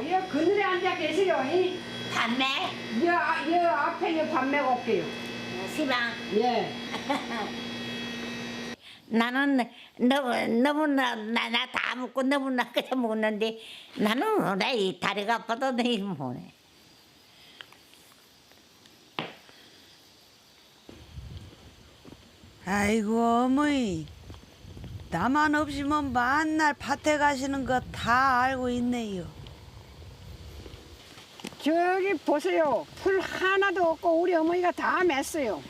이 그늘에 앉아 계세요. 이, 밤에 이, 아- 이 앞에 이 담배가 올게요. 시방 예. 나는 너무 너무나 나다 먹고 너무나 그냥 먹는데 나는 나이 다리가 아파도 내 뭐네. 아이고 어머니 나만 없이면 만날 밭에 가시는 거 다 알고 있네요 저기 보세요. 풀 하나도 없고 우리 어머니가 다 맸어요.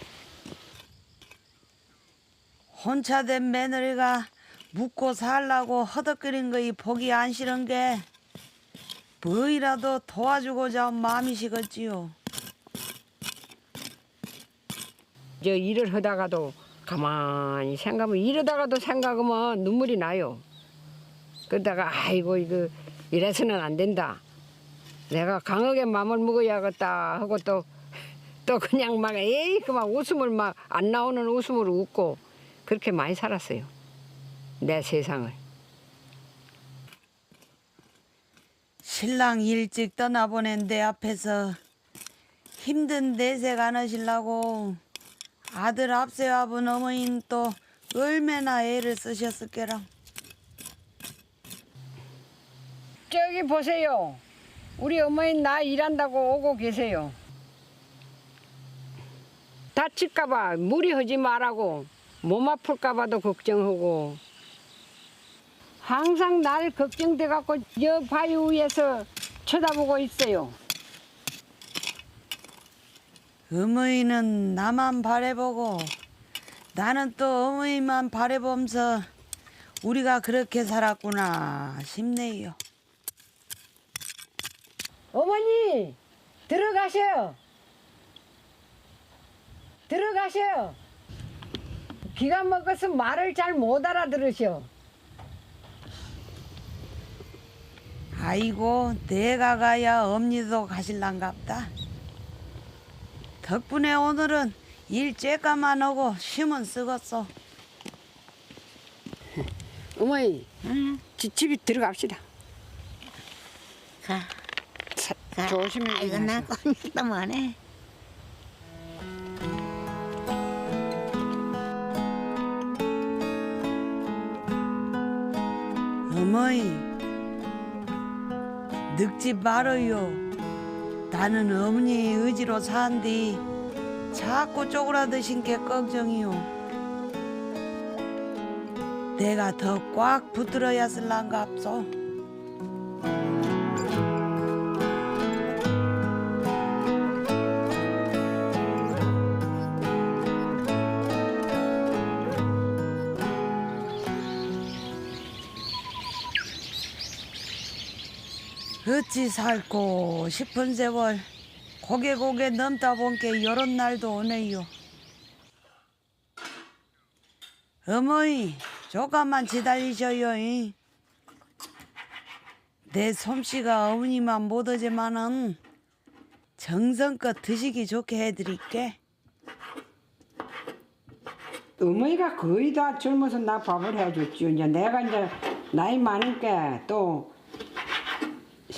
혼자 된 며느리가 묵고 살라고 허덕거린 거이 보기 안 싫은 게 뭐이라도 도와주고자 한 마음이시겠지요 저 일을 하다가도 가만히 생각하면 이러다가도 생각하면 눈물이 나요. 그러다가 아이고 이거 이래서는 안 된다. 내가 강하게 마음을 먹어야겠다 하고 또 또 그냥 막 에이 그만 웃음을 막 안 나오는 웃음으로 웃고 그렇게 많이 살았어요. 내 세상을. 신랑 일찍 떠나보낸 내 앞에서 힘든 내색 안 하시려고 아들 앞세 와본 어머니는 또 얼마나 애를 쓰셨을게라 저기 보세요. 우리 어머니 나 일한다고 오고 계세요. 다칠까봐 무리하지 말라고 몸 아플까봐도 걱정하고 항상 날 걱정돼 갖고 저 바위 위에서 쳐다보고 있어요. 어머니는 나만 바래보고 나는 또 어머니만 바래보면서 우리가 그렇게 살았구나 싶네요. 어머니 들어가셔. 들어가셔. 기가 먹어서 말을 잘 못 알아들으셔. 아이고 내가 가야 엄니도 가실란갑다. 덕분에 오늘은 일 쬐까만 하고 힘은 쓰겄어. 어머니 응, 지- 집에 들어갑시다. 가. 자, 가. 조심히 아이고 나 꼼짝도 못해. 어머니 늙지 말어요. 나는 어머니 의지로 산디 자꾸 쪼그라드신 게 걱정이요. 내가 더 꽉 붙들어야 쓸란갑소. 어찌 살고 싶은 세월 고개 고개 넘다 본게 요런 날도 오네요. 어머니 조금만 기다리셔요. 이. 내 솜씨가 어머니만 못하지만은 정성껏 드시기 좋게 해드릴게. 어머니가 거의 다 젊어서 나 밥을 해줬죠. 이제 내가 이제 나이 많으니까 또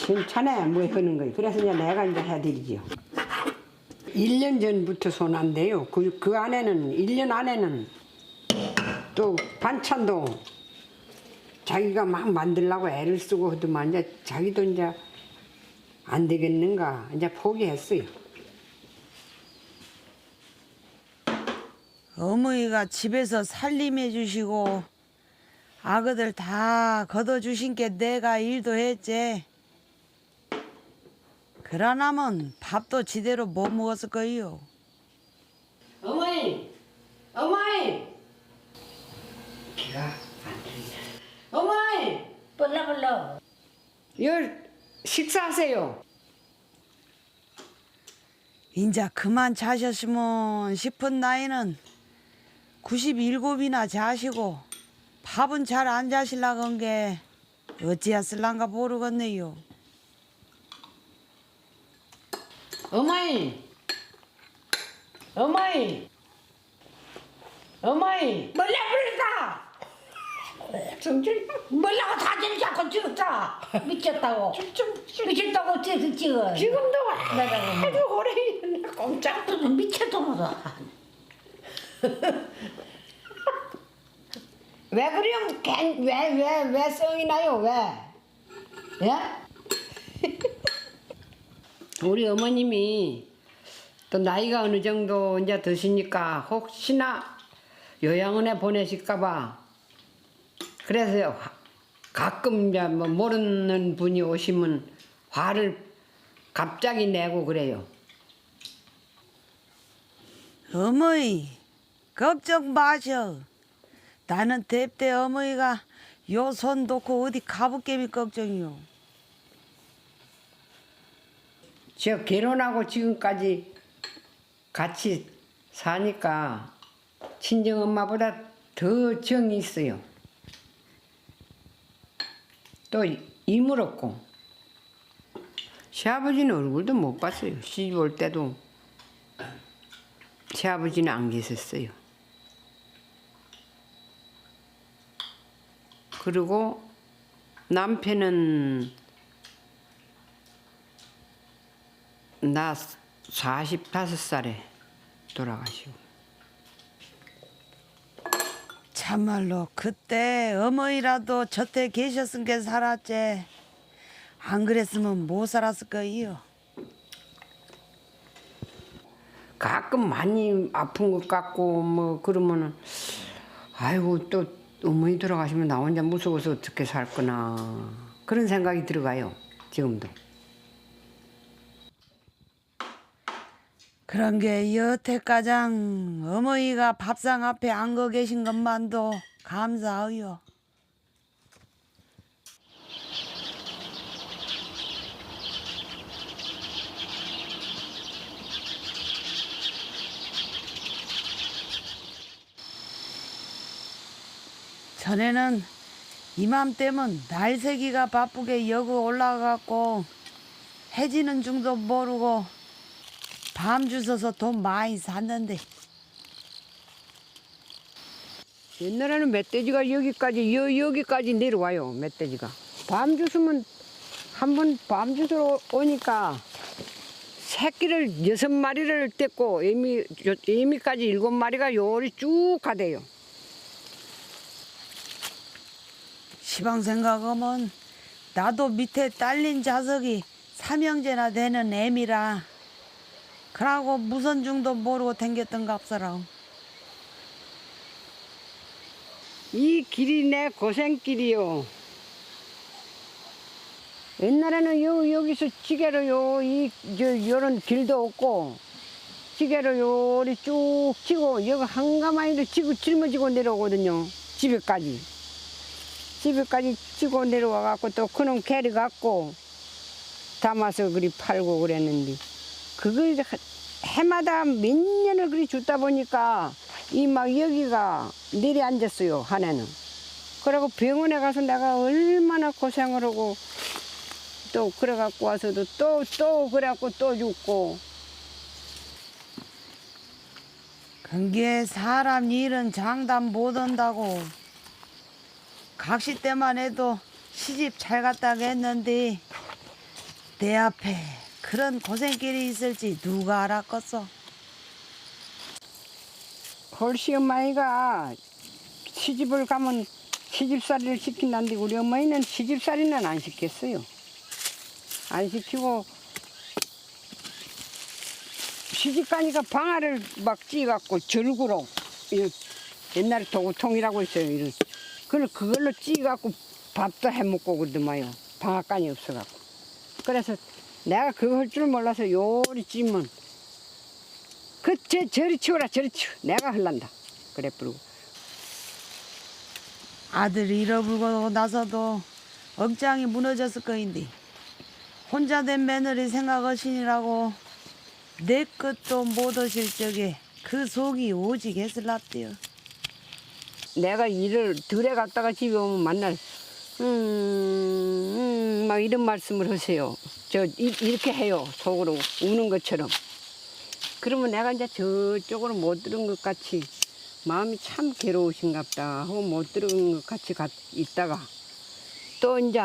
신천에 뭐 하는 거예요. 그래서 이제 내가 이제 해드리죠. 1년 전부터 손안대요. 그, 그 안에는 1년 안에는 또 반찬도 자기가 막 만들려고 애를 쓰고 하더만 이제 자기도 이제 안 되겠는가 이제 포기했어요. 어머니가 집에서 살림해 주시고 아그들 다 걷어 주신 게 내가 일도 했지. 그러나면 밥도 지대로 못 먹었을 거요. 어머니, 어머니. 기가 안 들리네. 어머니, 불러 불러. 열 식사하세요. 인자 그만 자셨으면 싶은 나이는 97이나 자시고 밥은 잘 안 자실라 건게 어찌했을란가 모르겠네요. 어머니, 어머니, 어머니. 몰라 불러. 성질 뭐라고 사진을 자꾸 찍었다. 미쳤다고. 미쳤다고 어떻게 찍어 지금도 아주 오래 있는 꼼짝. 미쳤다 뭐왜 그럼 왜왜 왜 성이 나요? 왜? 예? 우리 어머님이 또 나이가 어느 정도 이제 드시니까 혹시나 요양원에 보내실까봐 그래서 화- 가끔 이제 뭐 모르는 분이 오시면 화를 갑자기 내고 그래요. 어머니 걱정 마셔. 나는 대때 어머니가 요 손 놓고 어디 가볼게미 걱정이요 저 결혼하고 지금까지 같이 사니까 친정 엄마보다 더 정이 있어요. 또 이물었고 시아버지는 얼굴도 못 봤어요. 시집 올 때도 시아버지는 안 계셨어요. 그리고 남편은 나 45살에 돌아가시고 참말로 그때 어머니라도 저때 계셨은 게 살았지 안 그랬으면 못 살았을 거이요 가끔 많이 아픈 것 같고 뭐 그러면은 아이고 또 어머니 돌아가시면 나 혼자 무서워서 어떻게 살 거나 그런 생각이 들어가요 지금도 그런 게 여태 가장 어머니가 밥상 앞에 앉아 계신 것만도 감사해요 전에는 이맘때면 날새기가 바쁘게 여고 올라가고 해지는 중도 모르고 밤 주워서 돈 많이 샀는데. 옛날에는 멧돼지가 여기까지 여, 여기까지 내려와요 멧돼지가. 밤 주스면 한 번 밤 주스러 오니까 새끼를 여섯 마리를 뗐고 애미 요- 애미까지 일곱 마리가 요리 쭉 가대요. 시방 생각하면 나도 밑에 딸린 자석이 삼형제나 되는 애미라 그러고 무선 중도 모르고 댕겼던 값사라 이 길이 내 고생길이요. 옛날에는 요 여기서 지게로 요 이 저 요런 길도 없고 지게로 요리 쭉 치고 여기 한가마이로 치고 짊어지고 내려오거든요. 집에까지. 집에까지 치고 내려와 갖고 또 그놈 캐리 갖고 담아서 그리 팔고 그랬는데 그걸 해마다 몇 년을 그리 줬다 보니까 이 막 여기가 내려앉았어요 한 해는. 그리고 병원에 가서 내가 얼마나 고생을 하고 또 그래 갖고 와서도 또 또 그래갖고 또 죽고. 그게 사람 일은 장담 못 한다고. 각시 때만 해도 시집 잘 갔다가 했는데 내 앞에 그런 고생길이 있을지 누가 알았겠어 헐시 엄마이가 시집을 가면 시집살이를 시킨다는데 우리 어머니는 시집살이는 안 시켰어요. 안 시키고 시집 가니까 방아를 막 찌갖고 절구로 이 옛날에 도구통이라고 있어요. 이런 그걸 그걸로 찌갖고 밥도 해 먹고 그러더만요. 방앗간이 없어갖고. 그래서 내가 할줄 몰라서 요리 찌면 그, 저, 저리 치워라, 저리 치워. 내가 흘란다. 그래, 부르고. 아들 잃어버리고 나서도 억장이 무너졌을 거인데 혼자 된 며느리 생각하시니라고 내 것도 못 오실 적에 그 속이 오직 했을랍대요. 내가 일을 들에 갔다가 집에 오면 만날, 음, 음, 막 이런 말씀을 하세요. 저, 이, 이렇게 해요. 속으로 우는 것처럼. 그러면 내가 이제 저쪽으로 못 들은 것 같이 마음이 참 괴로우신갑다 하고 못 들은 것 같이 가, 있다가 또 이제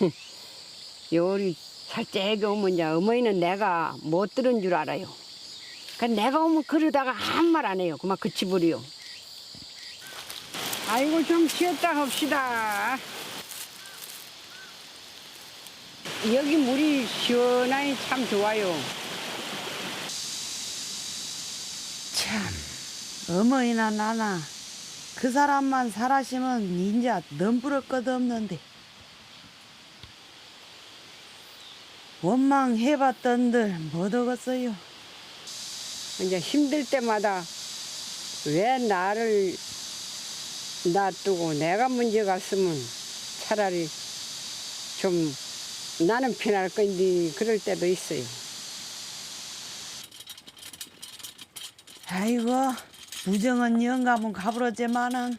요리 살짝이 오면 이제 어머니는 내가 못 들은 줄 알아요. 그 내가 오면 그러다가 아무 말안 해요. 그만 그치버려. 아이고 좀 쉬었다 합시다. 여기 물이 시원하니 참 좋아요. 참 어머니나 나나 그 사람만 살아시면 인자 넘부를 것 없는데 원망 해봤던들 못 얻었어요 이제 힘들 때마다 왜 나를 놔두고 내가 문제 갔으면 차라리 좀 나는 편할 건데 그럴 때도 있어요. 아이고 무정은 영감은 가부러지만은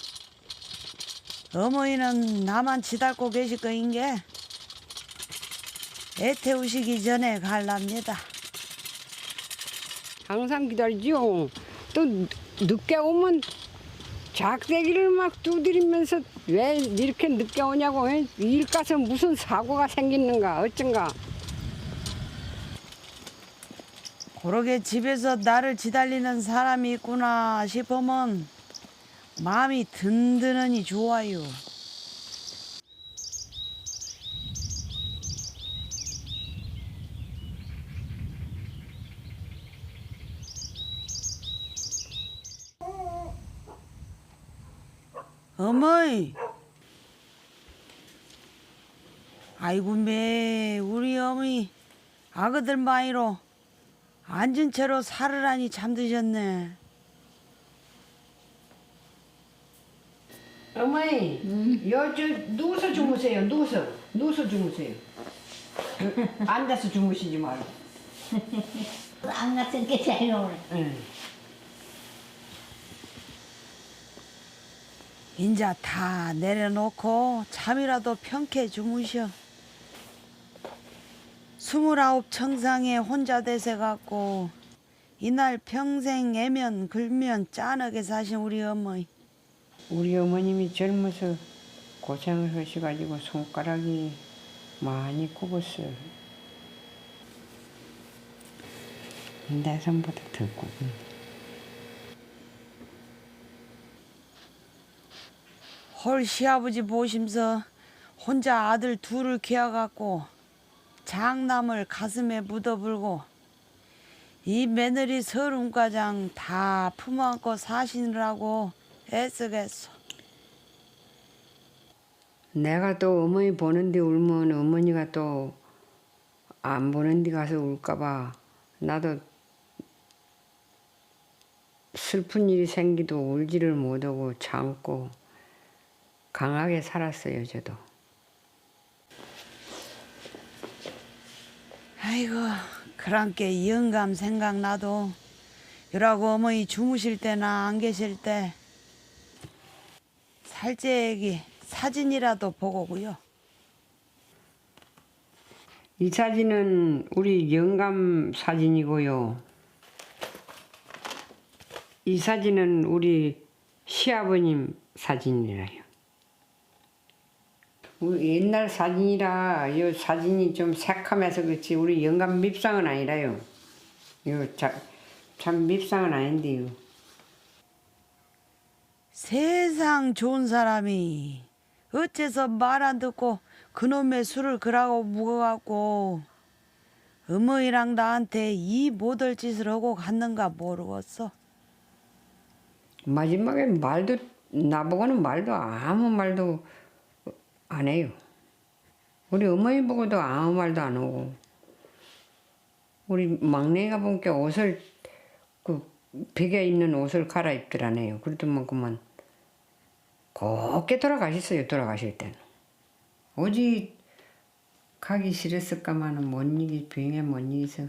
어머니는 나만 지달고 계실 거인 게 애 태우시기 전에 갈랍니다 항상 기다리죠. 또 늦게 오면 작대기를 막 두드리면서 왜 이렇게 늦게 오냐고 왜일 가서 무슨 사고가 생기는가 어쩐가 그러게 집에서 나를 지달리는 사람이 있구나 싶으면 마음이 든든하니 좋아요. 어머니, 아이고 매 우리 어머니 아그들 마이로 앉은 채로 살으라니 잠드셨네. 어머니 여저 누워서 주무세요 누워서 누워서 주무세요 앉아서 주무시지 말고 안 같은 게 자요. 응. 인자 다 내려놓고 잠이라도 편케 주무셔. 스물아홉 청상에 혼자 대세 갖고 이날 평생 애면 글면 짠하게 사신 우리 어머니. 우리 어머님이 젊어서 고생을 하셔가지고 손가락이 많이 굽었어요. 내 손보다 더 굽은. 헐 시아버지 보심서 혼자 아들 둘을 키워갖고 장남을 가슴에 묻어불고 이 며느리 서름가장 다 품안고 사시느라고 애쓰겠어. 내가 또 어머니 보는데 울면 어머니가 또 안 보는데 가서 울까봐 나도 슬픈 일이 생기도 울지를 못하고 참고 강하게 살았어요 저도. 아이고 그랑께 영감 생각나도 이라고 어머니 주무실 때나 안 계실 때 살짝이 사진이라도 보고고요. 이 사진은 우리 영감 사진이고요. 이 사진은 우리 시아버님 사진이라요. 우리 옛날 사진이라 이 사진이 좀 새카매서 그렇지 우리 영감 밉상은 아니라요. 이거 자, 참 밉상은 아닌데요. 세상 좋은 사람이 어째서 말 안 듣고 그놈의 술을 그라고 묵어갖고 어머니랑 나한테 이 못할 짓을 하고 갔는가 모르겠어. 마지막에 말도 나보고는 말도 아무 말도 안 해요. 우리 어머니 보고도 아무 말도 안 하고 우리 막내가 보니까 옷을 그 벽에 있는 옷을 갈아입더라네요. 그러더만 그만 곱게 돌아가셨어요. 돌아가실 때는 오직 가기 싫었을까마는 못 이기 병에 못 이기서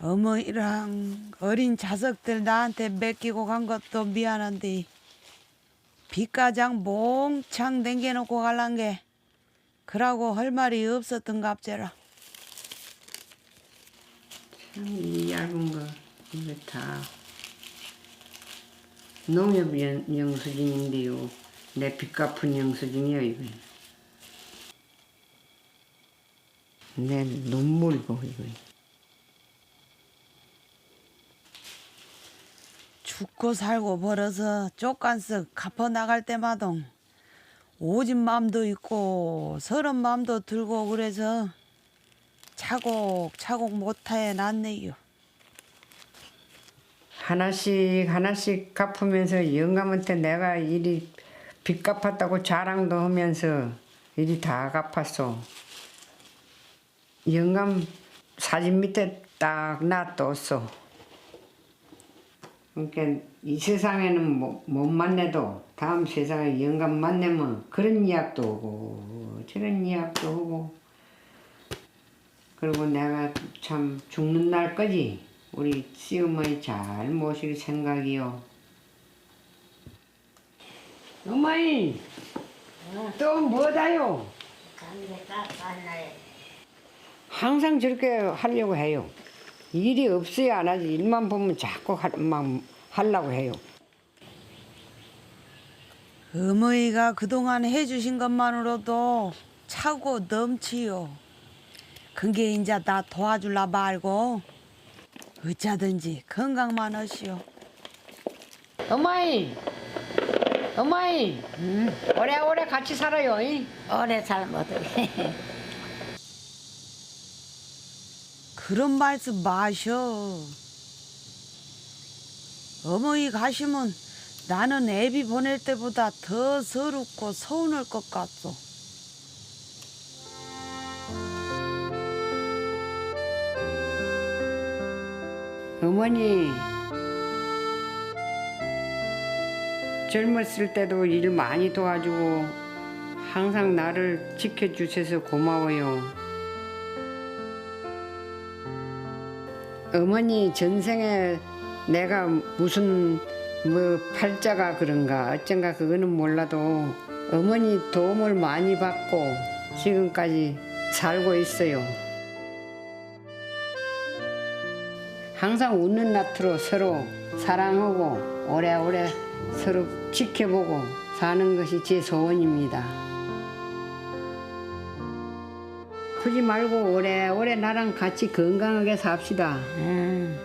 어머니랑 어린 자석들 나한테 맡기고 간 것도 미안한데 빚가장 몽창 댕겨놓고 갈란 게 그러고 할 말이 없었던 갑제라 참이 얇은 거 이거 다 농협 영, 영수증인데요. 내빚 갚은 영수증이요 이거. 내 눈물이고 이거. 죽고 살고 벌어서 쪽간쓱 갚아 나갈 때마다 오진 마음도 있고 서른 마음도 들고 그래서 차곡차곡 못해 놨네요. 하나씩 하나씩 갚으면서 영감한테 내가 일이 빚 갚았다고 자랑도 하면서 일이 다 갚았어. 영감 사진 밑에 딱 놔뒀어. 그러니까 이 세상에는 못, 못 만나도 다음 세상에 영감 만나면 그런 이야기도 오고 저런 이야기도 오고 그리고 내가 참 죽는 날까지 우리 시어머니 잘 모실 생각이요. 어머니 또 뭐다요? 항상 저렇게 하려고 해요. 일이 없어야 안 하지. 일만 보면 자꾸 하, 막 하려고 해요. 어머니가 그동안 해주신 것만으로도 차고 넘치요. 그게 이제 나 도와줄라 말고 어쩌든지 건강만 하시오. 어머니, 어머니, 오래오래 같이 살아요. 이? 오래 살못해 그런 말씀 마셔. 어머니 가시면 나는 애비 보낼 때보다 더 서럽고 서운할 것 같소. 어머니 젊었을 때도 일 많이 도와주고 항상 나를 지켜주셔서 고마워요. 어머니 전생에 내가 무슨 뭐 팔자가 그런가 어쩐가 그거는 몰라도 어머니 도움을 많이 받고 지금까지 살고 있어요. 항상 웃는 낯으로 서로 사랑하고 오래오래 서로 지켜보고 사는 것이 제 소원입니다. 크지 말고 오래오래 나랑 같이 건강하게 삽시다. 음.